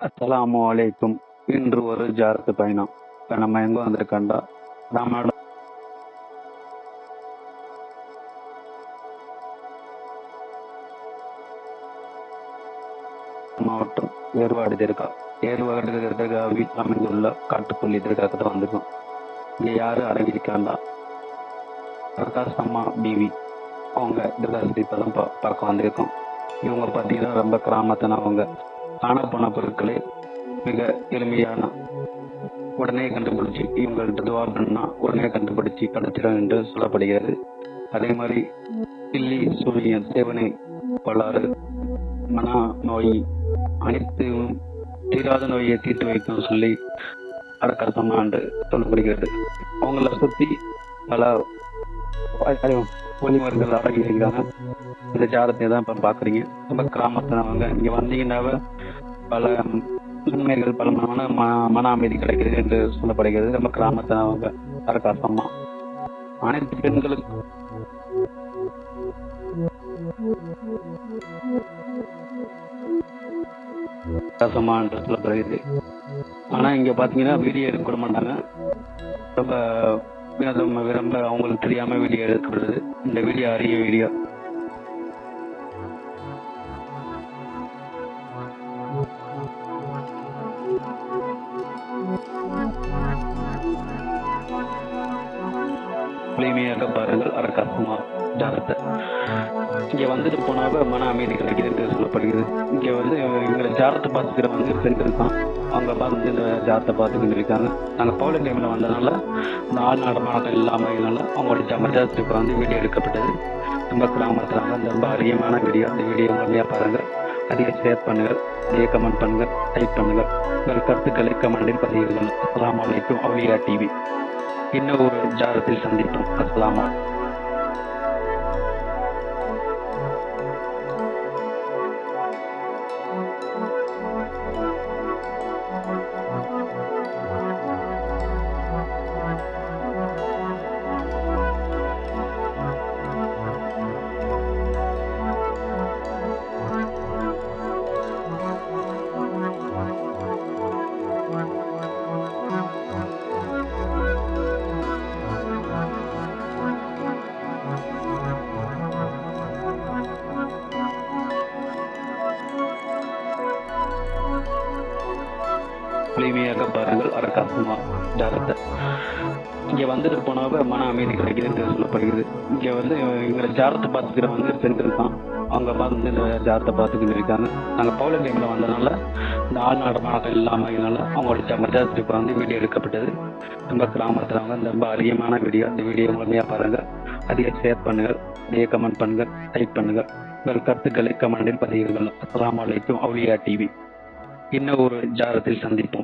அஸ்லாம் வலைக்கும் இன்று ஒரு ஜாரத்து பயணம். இப்போ நம்ம எங்கே வந்திருக்கோண்டா ராமநாடு மாவட்டம் ஏர்வாடு தர்கா ஏர்வாடு தர்காவில் அமைந்துள்ள காட்டுப்பள்ளி தர்காக்கு வந்திருக்கோம். இங்கே யாரும் அடங்கியிருக்காண்டா பிரகாஷ் அம்மா பிவி. அவங்க தர்காசத்தை இப்போ தான் பார்க்க வந்திருக்கோம். இவங்க பார்த்தீங்கன்னா ரொம்ப கிராமத்தினவங்க. காணப்போன பொருட்களை மிக எளிமையான உடனே கண்டுபிடிச்சி இவங்கள்ட்ட துவா பண்ணா உடனே கண்டுபிடிச்சி கிடைச்சிடும் என்று சொல்லப்படுகிறது. அதே மாதிரி தில்லி சூரியன் சேவனை பலாறு மன நோய் அனைத்தையும் தீராத நோயை தீர்த்து வைக்கும் சொல்லி அடக்கரசமா என்று சொல்லப்படுகிறது. அவங்கள சுத்தி பல ஒளிமர்கள் அடங்கி இந்த ஜாதத்தை தான் இப்ப பாக்குறீங்க. ரொம்ப கிராமத்தினவங்க. இங்க வந்தீங்கன்னாவே பல நன்மைகள் பல மன ம- மன அமைதி கிடைக்கிறது என்று சொல்லப்படுகிறது. நம்ம கிராமத்தினவங்க அரகாசமா அனைத்து பெண்களுக்கு அரகாசமா சொல்லப்படுகிறது. ஆனா இங்க பாத்தீங்கன்னா வீடியோ எடுக்க மாட்டாங்க. ரொம்ப வினோதம் விரும்ப அவங்களுக்கு தெரியாம வீடியோ எடுக்கப்படுது இந்த வீடியோ அரிய வீடியோ எளிமையாக பாருங்கள் அரக்காசமா ஜாதத்தை இங்க வந்துட்டு போனாவே மன அமைதி கிடைக்கிறது தேவைப்படுகிறது. இங்க வந்து எங்களை ஜாரத்தை பார்த்துக்கிற வந்து பெண்கள் தான் அவங்க பார்த்து இந்த ஜாரத்தை பார்த்துக்கிட்டு இருக்காங்க. நாங்க பவுல டைம்ல வந்ததுனால இந்த ஆள் நடமாட்டம் இல்லாமனால அவங்களோட ஜமஜாத்துக்கு வந்து வீடியோ எடுக்கப்பட்டது. நம்ம கிராமத்துல வந்து ரொம்ப அதிகமான வீடியோ. அந்த வீடியோ முழுமையா பாருங்க. அதிக ஷேர் பண்ணுங்கள் அதிக கமெண்ட் பண்ணுங்க. டைப் பண்ணுங்க. உங்கள் கருத்துக்களை கமெண்டில் பதிவு அஸ்லாம் வலைக்கும் அவுலியா டிவி இன்னும் ஒரு ஜாரத்தில் சந்திப்போம். அஸ்லாமா எளிமையாக பாருங்கள். அரக்காசமா ஜாதத்தை இங்கே வந்துட்டு போனாவே மன அமைதி கிடைக்குதுன்னு சொல்லப்படுகிறது. இங்கே வந்து எங்களை ஜாரத்தை பார்த்துக்கிற வந்து பெண்கள் தான். அவங்க பார்த்து இந்த ஜாரத்தை பார்த்துக்கிட்டு இருக்காங்க. நாங்கள் பவுல டைமில் வந்ததுனால இந்த ஆள் நடமாட்டம் இல்லாமனால அவங்களோட ஜமஜாத்துக்கு வந்து வீடியோ எடுக்கப்பட்டது. நம்ம கிராமத்தில் அவங்க ரொம்ப அதிகமான வீடியோ அந்த வீடியோ முழுமையாக பாருங்கள் அதிக ஷேர் பண்ணுங்கள். அதிக கமெண்ட் பண்ணுங்கள். டைப் பண்ணுங்கள். உங்கள் கருத்துக்களை கமெண்டில் பதிவுகள் அஸ்லாம் வலைக்கும் அவுலியா டிவி இன்னும் ஒரு ஜாரத்தில் சந்திப்போம்.